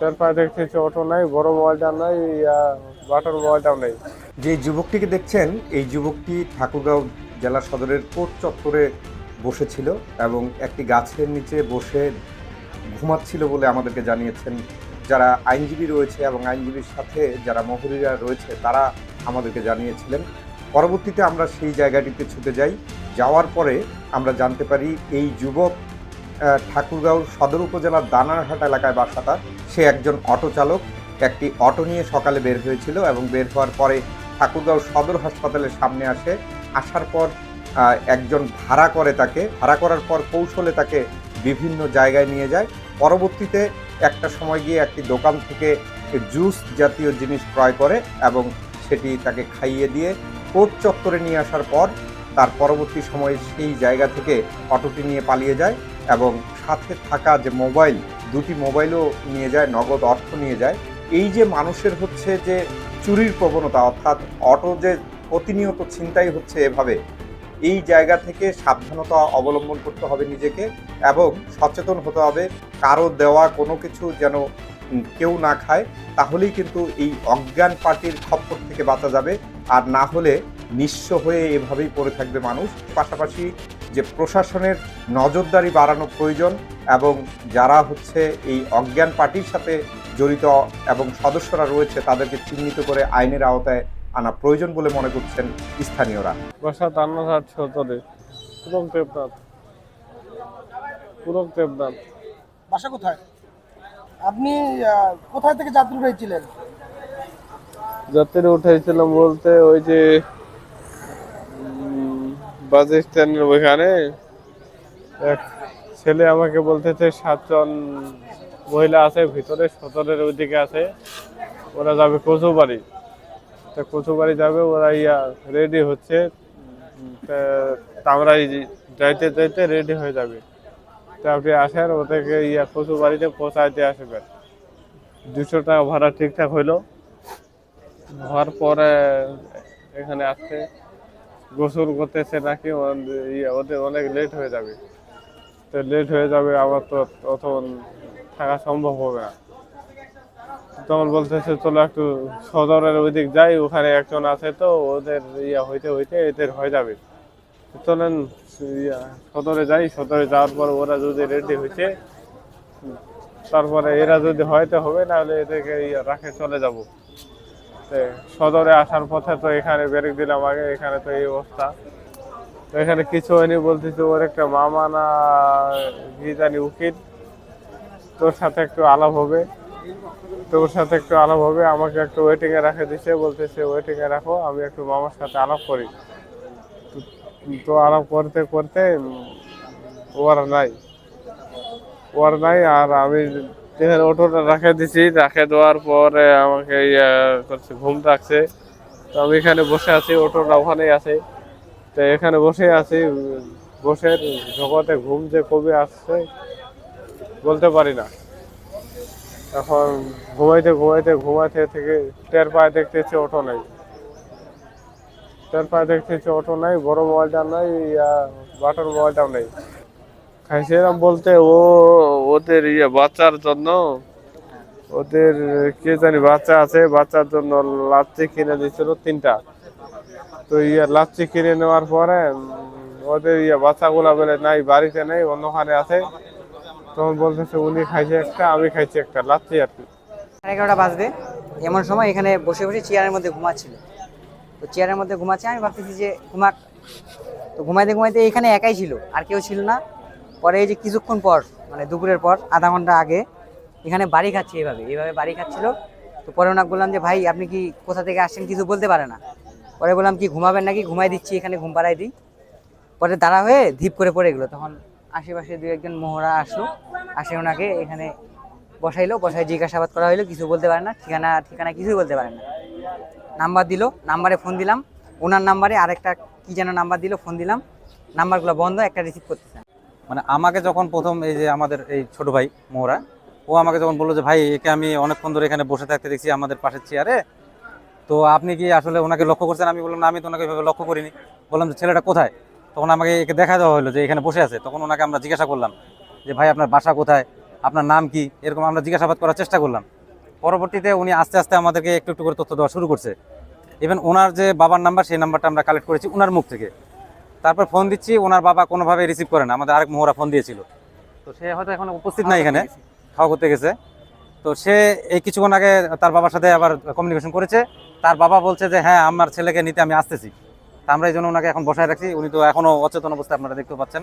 তার পায়ে দেখতেছি অটো নাই, বড় মোবাইলটা নাই বাটার মোবাইলটাও নেই। যে যুবকটিকে দেখছেন, এই যুবকটি ঠাকুরগাঁও জেলা সদরের কোর্ট চত্বরে বসেছিল এবং একটি গাছের নিচে বসে ঘুমাচ্ছিল বলে আমাদেরকে জানিয়েছেন। যারা আইনজীবী রয়েছে এবং আইনজীবীর সাথে যারা মহুরিরা রয়েছে, তারা আমাদেরকে জানিয়েছিলেন। পরবর্তীতে আমরা সেই জায়গাটিতে ছুটে যাই। যাওয়ার পরে আমরা জানতে পারি, এই যুবক ঠাকুরগাঁও সদর উপজেলার দানারহাট এলাকায় বাসা তার সে একজন অটো চালক। একটি অটো নিয়ে সকালে বের হয়েছিল এবং বের হওয়ার পরে ঠাকুরগাঁও সদর হাসপাতালের সামনে আসে। আসার পর একজন ভাড়া করে তাকে, ভাড়া করার পর কৌশলে তাকে বিভিন্ন জায়গায় নিয়ে যায়। পরবর্তীতে একটা সময় গিয়ে একটি দোকান থেকে জুস জাতীয় জিনিস ক্রয় করে এবং সেটি তাকে খাইয়ে দিয়ে কোর্ট চত্বরে নিয়ে আসার পর, তার পরবর্তী সময়ে সেই জায়গা থেকে অটোটি নিয়ে পালিয়ে যায়। এবং সাথে থাকা যে মোবাইল, দুটি মোবাইলও নিয়ে যায়, নগদ অর্থ নিয়ে যায়। এই যে মানুষের হচ্ছে যে চুরির প্রবণতা, অর্থাৎ অটো যে প্রতিনিয়ত ছিনতাই হচ্ছে এভাবে, এই জায়গা থেকে সাবধানতা অবলম্বন করতে হবে নিজেকে এবং সচেতন হতে হবে। কারও দেওয়া কোনো কিছু যেন কেউ না খায়, তাহলেই কিন্তু এই অজ্ঞান পার্টির খপ্পর থেকে বাঁচা যাবে। আর না হলে নিঃস্ব হয়ে এভাবেই পড়ে থাকবে মানুষ। পাশাপাশি যে প্রশাসনের নজরদারি বাড়ানো প্রয়োজন এবং যারা হচ্ছে এই অজ্ঞান পার্টির সাথে জড়িত এবং সদস্যরা রয়েছে তাদেরকে চিহ্নিত করে আইনের আওতায় আনা প্রয়োজন বলে মনে করছেন স্থানীয়রা। বাসা দান্নাঘাট সদরে পুরম দেবনাথ। পুরম দেবনাথ। বাসা কোথায়? আপনি কোথায় থেকে যাত্রী হয়েছিলেন যাত্রী উঠেছিলাম বলতে ওই যে বাস স্ট্যান্ডের ওইখানে। এক ছেলে আমাকে বলতেছে, সাতজন মহিলা আছে, ভিতরে সদরের ওইদিকে আছে। ওরা যাবে কচুবাড়ি। তা কচুবাড়ি যাবে, ওরা ইয়া রেডি হচ্ছে। আমরা যাইতে যাইতে রেডি হয়ে যাবে। তা আপনি আসেন, ওদেরকে ইয়া কচুবাড়িতে পৌঁছাইতে আসবেন। দুশো টাকা ভাড়া ঠিকঠাক হইল। হওয়ার পরে এখানে আসতে গোসল করতেছে নাকি ওদের- অনেক লেট হয়ে যাবে। তো লেট হয়ে যাবে আবার তো অত থাকা সম্ভব হবে না। তখন বলতেছে চলো একটু সদরের ওইদিক যাই ওখানে একজন আছে তো ওদের ইয়া হইতে হইতে এদের হয়ে যাবে। চলেন ইয়া, সদরে যাই সদরে যাওয়ার পর ওরা যদি রেডি হয়েছে তারপরে এরা যদি হয়তো হবে নাহলে এদেরকে রাখে চলে যাব। সদরে আসার পথে তো এখানে ব্রেক দিলাম আগে, এখানে তো এই অবস্থা। তো এখানে কিছু হয়নি বলতেছে, ওর একটা মামা না, কি জানি উকিল। তোর সাথে একটু আলাপ হবে। তোর সাথে একটু আলাপ হবে, আমাকে একটু ওয়েটিং এ রাখে দিছে, বলতেছে ওয়েটিং এ রাখো, আমি একটু মামার সাথে আলাপ করি। তো আলাপ করতে করতে ওর নাই। ওর নাই আর আমি এখানে অটোটা রাখে দিছি, রাখে দেওয়ার পরে আমাকে ইয়ে করছে, ঘুম ডাকছে তো আমি এখানে বসে আছি, অটোটা ওখানেই আছে। তো এখানে বসে আছি, বসে জগতে ঘুম যে কবে আসছে বলতে পারি না। এখন ঘুমাইতে ঘুমাইতে ঘুমাইতে থেকে টের পায়ে দেখতেছি অটো নাই। টের পায়ে দেখতেছি অটো নাই, বড় মোবাইলটা নাই ইয়া বাটার মোবাইলটাও নেই। খাইছিলাম বলতে ও, ওদের ইয়ে বাচ্চার জন্য। ওদের, কে জানি, বাচ্চা আছে, বাচ্চার জন্য লাচ্ছি কিনে দিয়েছিল তিনটা। তো ইয়ে লাচ্ছি কিনে নেওয়ার পরে ওদের ইয়ে বাচ্চাগুলা বলে, নাই, বাড়িতে নেই, অন্যখানে আছে। তখন বলতেছে, উনি খাইছে একটা, আমি খাইছি একটা, লাচ্ছি আর কি। এগারোটা বাজবে। এমন সময় এখানে বসে বসে চেয়ারের মধ্যে ঘুমাচ্ছিল। তো চেয়ারের মধ্যে ঘুমাচ্ছে, আমি ভাবতেছি যে ঘুমাক। তো ঘুমাইতে ঘুমাইতে এখানে একাই ছিল, আর কেউ ছিল না। পরে এই যে কিছুক্ষণ পর মানে দুপুরের পর, আধা ঘণ্টা আগে, এখানে বাড়ি খাচ্ছে এইভাবে এইভাবে বাড়ি খাচ্ছিল। তো পরে ওনাকে বললাম যে, ভাই, আপনি কি কোথা থেকে আসছেন কিছু বলতে পারে না? পরে বললাম, কি, ঘুমাবেন নাকি? ঘুমাই দিচ্ছি, এখানে ঘুম পাড়াই দিই। পরে দাঁড়া হয়ে ধীপ করে পড়ে গেলো। তখন আশেপাশে দু একজন মোহরা আসলো। আসে ওনাকে এখানে বসাইলো বসাই জিজ্ঞাসাবাদ করা হইল, কিছু বলতে পারে না, ঠিকানা ঠিকানা কিছুই বলতে পারে না। নাম্বার দিল, নাম্বারে ফোন দিলাম। ওনার নাম্বারে আরেকটা, কি যেন নাম্বার দিল, ফোন দিলাম। নাম্বারগুলো বন্ধ, একটা রিসিভ করতেছে। না। মানে আমাকে যখন প্রথম এই যে আমাদের এই ছোট ভাই মোহরা ও আমাকে যখন বলল যে, ভাই, একে আমি অনেকক্ষণ ধরে এখানে বসে থাকতে দেখছি আমাদের পাশের চেয়ারে, তো আপনি কি আসলে ওনাকে লক্ষ্য করছেন? আমি বললাম, না, আমি তো ওনাকে এভাবে লক্ষ্য করিনি। বললাম, যে ছেলেটা কোথায়? তখন আমাকে একে দেখা দেওয়া হলো যে এখানে বসে আছে। তখন ওনাকে আমরা জিজ্ঞাসা করলাম যে, ভাই, আপনার বাসা কোথায়? আপনার নাম কি? এরকম আমরা জিজ্ঞাসাবাদ করার চেষ্টা করলাম। পরবর্তীতে উনি আস্তে আস্তে আমাদেরকে একটু একটু করে তথ্য দেওয়া শুরু করছে। ইভেন ওনার যে বাবার নাম্বার সেই নাম্বারটা আমরা কালেক্ট করেছি ওনার মুখ থেকে। তারপর ফোন দিচ্ছি ওনার বাবা কোনোভাবে রিসিভ করে না। আমাদের আরেক মোহরা ফোন দিয়েছিল। তো সে হয়তো এখন উপস্থিত নাই এখানে। খাওয়া করতে গেছে। তো সে এই কিছুক্ষণ আগে তার বাবার সাথে আবার কমিউনিকেশন করেছে। তার বাবা বলছে যে হ্যাঁ আমার ছেলেকে নিতে আমি আসতেছি। তা আমরা এই জন্য ওনাকে এখন বসায় রাখছি। উনি তো এখনও অচেতন অবস্থায় আপনারা দেখতে পাচ্ছেন।